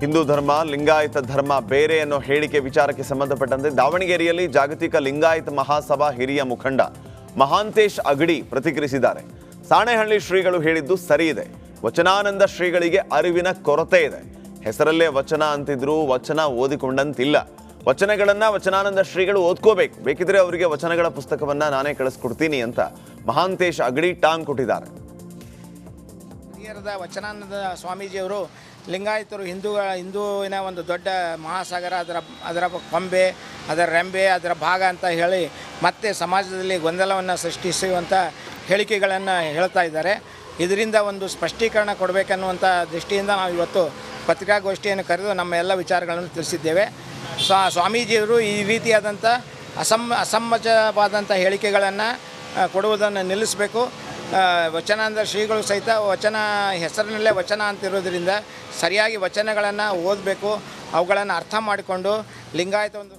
ಹಿಂದೂ ಧರ್ಮ, ಲಿಂಗಾಯತ ಧರ್ಮ ಬೇರೆ ಅನ್ನೋ ಹೇಳಿಕೆ ವಿಚಾರಕ್ಕೆ ಸಂಬಂಧಪಟ್ಟಂತೆ ದಾವಣಗೆರೆಯಲ್ಲಿ ಜಾಗತಿಕ ಲಿಂಗಾಯತ ಮಹಾಸಭಾ ಹಿರಿಯ ಮುಖಂಡ ಮಹಾಂತೇಶ್ ಅಗಡಿ ಪ್ರತಿಕ್ರಿಯಿಸಿದ್ದಾರೆ. ಸಾಣೆಹಳ್ಳಿ ಶ್ರೀಗಳು ಹೇಳಿದ್ದು ಸರಿ ಇದೆ ವಚನಾನಂದ ಶ್ರೀಗಳಿಗೆ ಅರಿವಿನ ಕೊರತೆ ಇದೆ. ಹೆಸರಲ್ಲೇ ವಚನ ಅಂತಿದ್ರು ವಚನ ಓದಿಕೊಂಡಂತಿಲ್ಲ. ವಚನಗಳನ್ನ ವಚನಾನಂದ ಶ್ರೀಗಳು ಓದ್ಕೋಬೇಕು. ಬೇಕಿದ್ರೆ ಅವರಿಗೆ ವಚನಗಳ ಪುಸ್ತಕವನ್ನ ನಾನೇ ಕಳಿಸ್ಕೊಡ್ತೀನಿ ಅಂತ ಮಹಾಂತೇಶ್ ಅಗಡಿ ಟಾಂಗ್ ಕೊಟ್ಟಿದ್ದಾರೆ. ವಚನಾನಂದ ಸ್ವಾಮೀಜಿಯವರು ಲಿಂಗಾಯತರು ಹಿಂದೂಗಳ ಹಿಂದೂವಿನ ಒಂದು ದೊಡ್ಡ ಮಹಾಸಾಗರ, ಅದರ ಅದರ ಕೊಂಬೆ, ಅದರ ರೆಂಬೆ, ಅದರ ಭಾಗ ಅಂತ ಹೇಳಿ ಮತ್ತೆ ಸಮಾಜದಲ್ಲಿ ಗೊಂದಲವನ್ನು ಸೃಷ್ಟಿಸುವಂಥ ಹೇಳಿಕೆಗಳನ್ನು ಹೇಳ್ತಾ ಇದ್ದಾರೆ. ಇದರಿಂದ ಒಂದು ಸ್ಪಷ್ಟೀಕರಣ ಕೊಡಬೇಕನ್ನುವಂಥ ದೃಷ್ಟಿಯಿಂದ ನಾವು ಇವತ್ತು ಪತ್ರಿಕಾಗೋಷ್ಠಿಯನ್ನು ಕರೆದು ನಮ್ಮ ಎಲ್ಲ ವಿಚಾರಗಳನ್ನು ತಿಳಿಸಿದ್ದೇವೆ. ಸ್ವಾ, ಸ್ವಾಮೀಜಿಯವರು ಈ ರೀತಿಯಾದಂಥ ಅಸಮ್ ಅಸಮ್ಮತವಾದಂಥ ಹೇಳಿಕೆಗಳನ್ನು ಕೊಡುವುದನ್ನು ನಿಲ್ಲಿಸಬೇಕು. ಆ, ಅಂದರೆ ಶ್ರೀಗಳು ಸಹಿತ ವಚನ ಹೆಸರಿನಲ್ಲೇ ವಚನ ಅಂತಿರೋದ್ರಿಂದ ಸರಿಯಾಗಿ ವಚನಗಳನ್ನು ಓದಬೇಕು ಅವುಗಳನ್ನು ಅರ್ಥ ಮಾಡಿಕೊಂಡು ಲಿಂಗಾಯತ ಒಂದು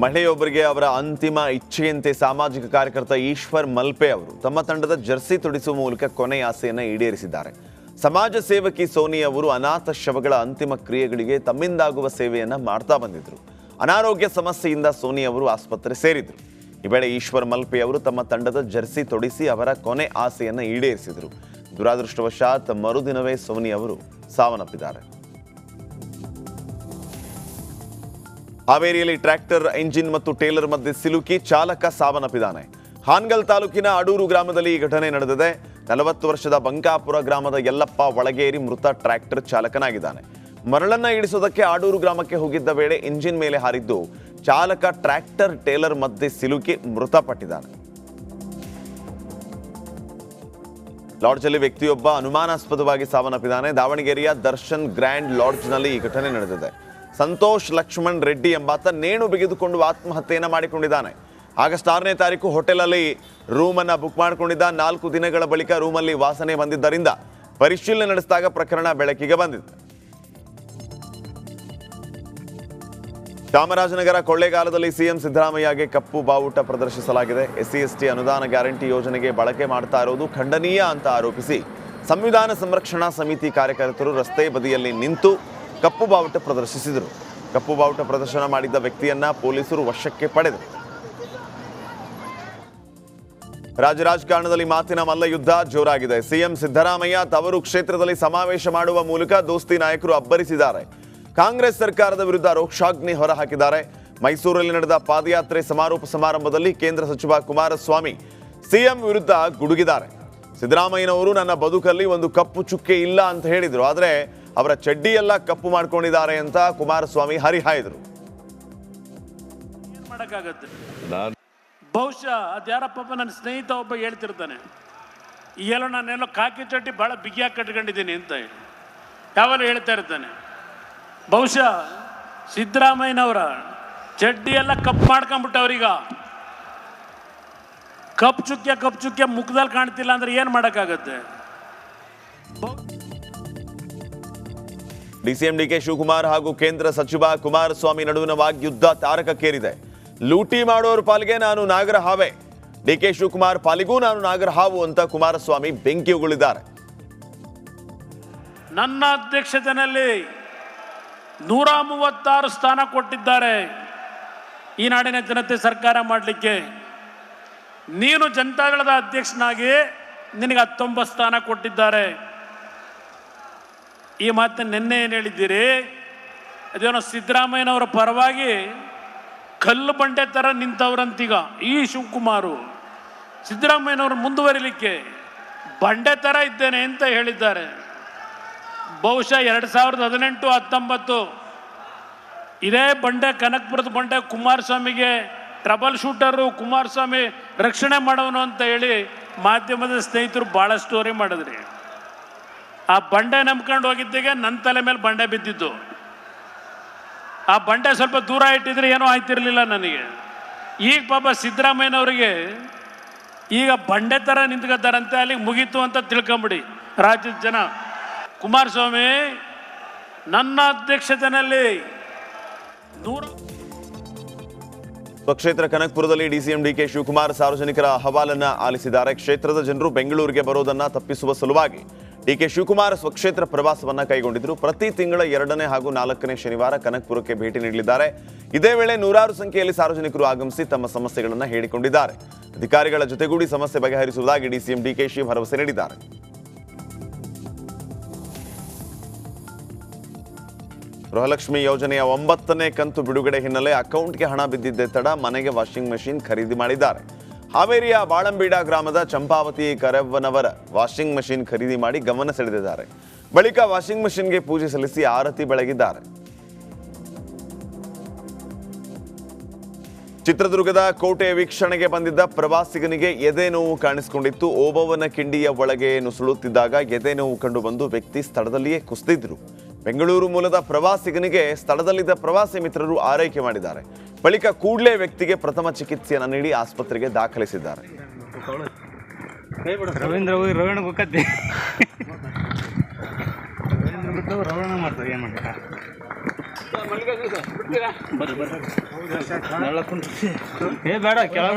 ಮಹಿಳೆಯೊಬ್ಬರಿಗೆ ಅವರ ಅಂತಿಮ ಇಚ್ಛೆಯಂತೆ ಸಾಮಾಜಿಕ ಕಾರ್ಯಕರ್ತ ಈಶ್ವರ್ ಮಲ್ಪೆ ಅವರು ತಮ್ಮ ತಂಡದ ಜರ್ಸಿ ತೊಡಿಸುವ ಮೂಲಕ ಕೊನೆಯ ಆಸೆಯನ್ನು ಈಡೇರಿಸಿದ್ದಾರೆ. ಸಮಾಜ ಸೇವಕಿ ಸೋನಿ ಅವರು ಅನಾಥ ಶವಗಳ ಅಂತಿಮ ಕ್ರಿಯೆಗಳಿಗೆ ತಮ್ಮಿಂದಾಗುವ ಸೇವೆಯನ್ನು ಮಾಡ್ತಾ ಬಂದಿದ್ದರು ಅನಾರೋಗ್ಯ ಸಮಸ್ಯೆಯಿಂದ ಸೋನಿ ಅವರು ಆಸ್ಪತ್ರೆ ಸೇರಿದ್ರು. ಈ ವೇಳೆ ಈಶ್ವರ್ ಮಲ್ಪೆ ಅವರು ತಮ್ಮ ತಂಡದ ಜರ್ಸಿ ತೊಡಿಸಿ ಅವರ ಕೊನೆ ಆಸೆಯನ್ನು ಈಡೇರಿಸಿದರು. ದುರಾದೃಷ್ಟವಶಾತ್ ಮರುದಿನವೇ ಸೋನಿ ಅವರು ಸಾವನ್ನಪ್ಪಿದ್ದಾರೆ. ಹಾವೇರಿಯಲ್ಲಿ ಟ್ರ್ಯಾಕ್ಟರ್ ಎಂಜಿನ್ ಮತ್ತು ಟೇಲರ್ ಮಧ್ಯೆ ಸಿಲುಕಿ ಚಾಲಕ ಸಾವನ್ನಪ್ಪಿದ್ದಾನೆ. ಹಾನ್ಗಲ್ ತಾಲೂಕಿನ ಅಡೂರು ಗ್ರಾಮದಲ್ಲಿ ಈ ಘಟನೆ ನಡೆದಿದೆ. ನಲವತ್ತು ವರ್ಷದ ಬಂಕಾಪುರ ಗ್ರಾಮದ ಯಲ್ಲಪ್ಪ ಒಳಗೇರಿ ಮೃತ ಟ್ರ್ಯಾಕ್ಟರ್ ಚಾಲಕನಾಗಿದ್ದಾನೆ. ಮರಳನ್ನ ಇಳಿಸೋದಕ್ಕೆ ಆಡೂರು ಗ್ರಾಮಕ್ಕೆ ಹೋಗಿದ್ದ ವೇಳೆ ಇಂಜಿನ್ ಮೇಲೆ ಹಾರಿದ್ದು ಚಾಲಕ ಟ್ರ್ಯಾಕ್ಟರ್ ಟೇಲರ್ ಮಧ್ಯೆ ಸಿಲುಕಿ ಮೃತಪಟ್ಟಿದ್ದಾನೆ. ಲಾಡ್ಜಲ್ಲಿ ವ್ಯಕ್ತಿಯೊಬ್ಬ ಅನುಮಾನಾಸ್ಪದವಾಗಿ ಸಾವನ್ನಪ್ಪಿದ್ದಾನೆ. ದಾವಣಗೆರೆಯ ದರ್ಶನ್ ಗ್ರ್ಯಾಂಡ್ ಲಾಡ್ಜ್ನಲ್ಲಿ ಈ ಘಟನೆ ನಡೆದಿದೆ. ಸಂತೋಷ್ ಲಕ್ಷ್ಮಣ್ ರೆಡ್ಡಿ ಎಂಬಾತ ನೇಣು ಬಿಗಿದುಕೊಂಡು ಆತ್ಮಹತ್ಯೆಯನ್ನು ಮಾಡಿಕೊಂಡಿದ್ದಾನೆ. ಆಗಸ್ಟ್ ಆರನೇ ತಾರೀಕು ಹೋಟೆಲಲ್ಲಿ ರೂಮನ್ನು ಬುಕ್ ಮಾಡಿಕೊಂಡಿದ್ದ. ನಾಲ್ಕು ದಿನಗಳ ಬಳಿಕ ರೂಮಲ್ಲಿ ವಾಸನೆ ಬಂದಿದ್ದರಿಂದ ಪರಿಶೀಲನೆ ನಡೆಸಿದಾಗ ಪ್ರಕರಣ ಬೆಳಕಿಗೆ ಬಂದಿದೆ. ಚಾಮರಾಜನಗರ ಕೊಳ್ಳೇಗಾಲದಲ್ಲಿ ಸಿಎಂ ಸಿದ್ದರಾಮಯ್ಯಗೆ ಕಪ್ಪು ಬಾವುಟ ಪ್ರದರ್ಶಿಸಲಾಗಿದೆ. ಎಸ್ಸಿ ಎಸ್ಟಿ ಅನುದಾನ ಗ್ಯಾರಂಟಿ ಯೋಜನೆಗೆ ಬಳಕೆ ಮಾಡ್ತಾ ಇರೋದು ಖಂಡನೀಯ ಅಂತ ಆರೋಪಿಸಿ ಸಂವಿಧಾನ ಸಂರಕ್ಷಣಾ ಸಮಿತಿ ಕಾರ್ಯಕರ್ತರು ರಸ್ತೆ ಬದಿಯಲ್ಲಿ ನಿಂತು ಕಪ್ಪು ಬಾವುಟ ಪ್ರದರ್ಶಿಸಿದರು. ಕಪ್ಪು ಬಾವುಟ ಪ್ರದರ್ಶನ ಮಾಡಿದ್ದ ವ್ಯಕ್ತಿಯನ್ನ ಪೊಲೀಸರು ವಶಕ್ಕೆ ಪಡೆದರು. ರಾಜ್ಯ ರಾಜಕಾರಣದಲ್ಲಿ ಮಾತಿನ ಮಲ್ಲಯುದ್ಧ ಜೋರಾಗಿದೆ. ಸಿಎಂ ಸಿದ್ದರಾಮಯ್ಯ ತವರು ಕ್ಷೇತ್ರದಲ್ಲಿ ಸಮಾವೇಶ ಮಾಡುವ ಮೂಲಕ ದೋಸ್ತಿ ನಾಯಕರು ಅಬ್ಬರಿಸಿದ್ದಾರೆ. ಕಾಂಗ್ರೆಸ್ ಸರ್ಕಾರದ ವಿರುದ್ಧ ರೋಕ್ಷಾಗ್ನಿ ಹೊರಹಾಕಿದ್ದಾರೆ. ಮೈಸೂರಲ್ಲಿ ನಡೆದ ಪಾದಯಾತ್ರೆ ಸಮಾರೋಪ ಸಮಾರಂಭದಲ್ಲಿ ಕೇಂದ್ರ ಸಚಿವ ಕುಮಾರಸ್ವಾಮಿ ಸಿಎಂ ವಿರುದ್ಧ ಗುಡುಗಿದ್ದಾರೆ. ಸಿದ್ದರಾಮಯ್ಯನವರು ನನ್ನ ಬದುಕಲ್ಲಿ ಒಂದು ಕಪ್ಪು ಚುಕ್ಕೆ ಇಲ್ಲ ಅಂತ ಹೇಳಿದರು. ಆದರೆ ಅವರ ಚಡ್ಡಿಯೆಲ್ಲ ಕಪ್ಪು ಮಾಡ್ಕೊಂಡಿದ್ದಾರೆ ಅಂತ ಕುಮಾರಸ್ವಾಮಿ ಹರಿಹಾಯ್ದರು. ಏನ್ ಮಾಡಕ್ಕಾಗತ್ತೆ? ನಾನು ಬಹುಶಃ ಅದ್ಯಾರಪ್ಪ ನನ್ನ ಸ್ನೇಹಿತ ಒಬ್ಬ ಹೇಳ್ತಿರ್ತಾನೆ. ಎಲ್ಲೋ ನಾನೆಲ್ಲೋ ಕಾಕಿ ಚಡ್ಡಿ ಭಾಳ ಬಿಗಿಯಾಗಿ ಕಟ್ಕೊಂಡಿದ್ದೀನಿ ಅಂತ ಹೇಳಿ. ಯಾವಾಗ ಹೇಳ್ತಾ ಇರ್ತಾನೆ. ಬಹುಶಃ ಸಿದ್ದರಾಮಯ್ಯನವರ ಚಡ್ಡಿ ಎಲ್ಲ ಕಪ್ ಮಾಡ್ಕೊಂಬಿಟ್ಟವ್ರೀಗ ಕಪ್ ಚುಕ್ಕೆ ಕಪ್ ಚುಕ್ಕೆ ಮುಖದಲ್ಲಿ ಕಾಣ್ತಿಲ್ಲ ಅಂದ್ರೆ ಏನು ಮಾಡೋಕ್ಕಾಗತ್ತೆ? ಎಂ ಡಿ ಕೆ ಶಿವಕುಮಾರ್ ಹಾಗೂ ಕೇಂದ್ರ ಸಚಿವ ಕುಮಾರಸ್ವಾಮಿ ನಡುವಿನ ವಾಗ್ಯುದ್ಧ ತಾರಕಕ್ಕೇರಿದೆ. ಲೂಟಿ ಮಾಡೋರ ಪಾಲಿಗೆ ನಾನು ನಾಗರ ಹಾವೆ. ಡಿಕೆ ಶಿವಕುಮಾರ್ ಪಾಲಿಗೂ ನಾನು ನಾಗರ ಹಾವು ಅಂತ ಕುಮಾರಸ್ವಾಮಿ ಬೆಂಕಿ ಉಗುಳಿದ್ದಾರೆ. ನನ್ನ ಅಧ್ಯಕ್ಷತೆಯಲ್ಲಿ ನೂರ ಮೂವತ್ತಾರು ಸ್ಥಾನ ಕೊಟ್ಟಿದ್ದಾರೆ ಈ ನಾಡಿನ ಜನತೆ ಸರ್ಕಾರ ಮಾಡಲಿಕ್ಕೆ. ನೀನು ಜನತಾದಳದ ಅಧ್ಯಕ್ಷನಾಗಿ ನಿನಗೆ ಹತ್ತೊಂಬತ್ತು ಸ್ಥಾನ ಕೊಟ್ಟಿದ್ದಾರೆ. ಈ ಮಾತನ್ನು ನಿನ್ನೆ ಏನು ಹೇಳಿದ್ದೀರಿ? ಅದೇನೋ ಸಿದ್ದರಾಮಯ್ಯನವರ ಪರವಾಗಿ ಕಲ್ಲು ಬಂಡೆ ಥರ ನಿಂತವ್ರಂತೀಗ ಈ ಶಿವಕುಮಾರು. ಸಿದ್ದರಾಮಯ್ಯನವರು ಮುಂದುವರಿಲಿಕ್ಕೆ ಬಂಡೆ ಥರ ಇದ್ದೇನೆ ಅಂತ ಹೇಳಿದ್ದಾರೆ. ಬಹುಶಃ ಎರಡು ಸಾವಿರದ ಹದಿನೆಂಟು, ಹತ್ತೊಂಬತ್ತು. ಇದೇ ಬಂಡೆ, ಕನಕಪುರದ ಬಂಡೆ ಕುಮಾರಸ್ವಾಮಿಗೆ ಟ್ರಬಲ್ ಶೂಟರು, ಕುಮಾರಸ್ವಾಮಿ ರಕ್ಷಣೆ ಮಾಡೋನು ಅಂತ ಹೇಳಿ ಮಾಧ್ಯಮದ ಸ್ನೇಹಿತರು ಭಾಳ ಸ್ಟೋರಿ ಮಾಡಿದ್ರಿ. ಆ ಬಂಡೆ ನಂಬ್ಕೊಂಡು ಹೋಗಿದ್ದಿಗೆ ನನ್ನ ತಲೆ ಮೇಲೆ ಬಂಡೆ ಬಿದ್ದಿದ್ದು. ಆ ಬಂಡೆ ಸ್ವಲ್ಪ ದೂರ ಇಟ್ಟಿದ್ರೆ ಏನೂ ಆಯ್ತಿರಲಿಲ್ಲ ನನಗೆ. ಈಗ ಪಾಪ ಸಿದ್ದರಾಮಯ್ಯನವರಿಗೆ ಈಗ ಬಂಡೆ ಥರ ನಿಂತ್ಕೊತಾರಂತೆ ಅಲ್ಲಿಗೆ ಮುಗೀತು ಅಂತ ತಿಳ್ಕೊಂಬಿಡಿ ರಾಜ್ಯದ ಜನ. ಕುಮಾರಸ್ವಾಮಿ, ನನ್ನ ಅಧ್ಯಕ್ಷತೆಯಲ್ಲಿ ನೂರ ಸ್ವಕ್ಷೇತ್ರ ಕನಕ್ಪುರದಲ್ಲಿ ಡಿಸಿಎಂ ಡಿಕೆ ಶಿವಕುಮಾರ್ ಸಾರ್ವಜನಿಕರ ಅಹವಾಲನ್ನ ಆಲಿಸಿದ್ದಾರೆ. ಕ್ಷೇತ್ರದ ಜನರು ಬೆಂಗಳೂರಿಗೆ ಬರೋದನ್ನ ತಪ್ಪಿಸುವ ಸಲುವಾಗಿ ಡಿಕೆ ಶಿವಕುಮಾರ್ ಸ್ವಕ್ಷೇತ್ರ ಪ್ರವಾಸವನ್ನ ಕೈಗೊಂಡಿದ್ದರು ಪ್ರತಿ ತಿಂಗಳ ಎರಡನೇ ಹಾಗೂ ನಾಲ್ಕನೇ ಶನಿವಾರ ಕನಕ್ಪುರಕ್ಕೆ ಭೇಟಿ ನೀಡಲಿದ್ದಾರೆ. ಇದೇ ವೇಳೆ ನೂರಾರು ಸಂಖ್ಯೆಯಲ್ಲಿ ಸಾರ್ವಜನಿಕರು ಆಗಮಿಸಿ ತಮ್ಮ ಸಮಸ್ಯೆಗಳನ್ನು ಹೇಳಿಕೊಂಡಿದ್ದಾರೆ. ಅಧಿಕಾರಿಗಳ ಜೊತೆಗೂಡಿ ಸಮಸ್ಯೆ ಬಗೆಹರಿಸುವುದಾಗಿ ಡಿಸಿಎಂ ಡಿಕೆಶಿ ಭರವಸೆ ನೀಡಿದ್ದಾರೆ. ಗೃಹಲಕ್ಷ್ಮಿ ಯೋಜನೆಯ ಒಂಬತ್ತನೇ ಕಂತು ಬಿಡುಗಡೆ ಹಿನ್ನೆಲೆ ಅಕೌಂಟ್ಗೆ ಹಣ ಬಿದ್ದಿದ್ದೆ ತಡ ಮನೆಗೆ ವಾಷಿಂಗ್ ಮೆಷಿನ್ ಖರೀದಿ ಮಾಡಿದ್ದಾರೆ. ಹಾವೇರಿಯ ಬಾಳಂಬೀಡ ಗ್ರಾಮದ ಚಂಪಾವತಿ ಕರೆವ್ವನವರ ವಾಷಿಂಗ್ ಮೆಷಿನ್ ಖರೀದಿ ಮಾಡಿ ಗಮನ ಸೆಳೆದಿದ್ದಾರೆ. ಬಳಿಕ ವಾಷಿಂಗ್ ಮೆಷಿನ್ಗೆ ಪೂಜೆ ಸಲ್ಲಿಸಿ ಆರತಿ ಬೆಳಗಿದ್ದಾರೆ. ಚಿತ್ರದುರ್ಗದ ಕೋಟೆ ವೀಕ್ಷಣೆಗೆ ಬಂದಿದ್ದ ಪ್ರವಾಸಿಗನಿಗೆ ಎದೆ ನೋವು ಕಾಣಿಸಿಕೊಂಡಿತ್ತು. ಓಬವನ ಕಿಂಡಿಯ ಒಳಗೆ ನುಸುಳುತ್ತಿದ್ದಾಗ ಎದೆ ನೋವು ಕಂಡು ಬಂದು ವ್ಯಕ್ತಿ ಸ್ಥಳದಲ್ಲಿಯೇ ಕುಸಿದಿದ್ರು ಬೆಂಗಳೂರು ಮೂಲದ ಪ್ರವಾಸಿಗನಿಗೆ ಸ್ಥಳದಲ್ಲಿದ್ದ ಪ್ರವಾಸಿ ಮಿತ್ರರು ಆರೈಕೆ ಮಾಡಿದ್ದಾರೆ. ಬಳಿಕ ಕೂಡಲೇ ವ್ಯಕ್ತಿಗೆ ಪ್ರಥಮ ಚಿಕಿತ್ಸೆಯನ್ನು ನೀಡಿ ಆಸ್ಪತ್ರೆಗೆ ದಾಖಲಿಸಿದ್ದಾರೆ. ರವೀಂದ್ರ ಹೋಗಿ ರವೀಣ ರವೀಂದ್ರ ಬಿಟ್ಟು ರವೀಣ ಮಾಡ್ತಾರೆ ಏನು. ಏ ಬೇಡ ಕೆಳಗೆ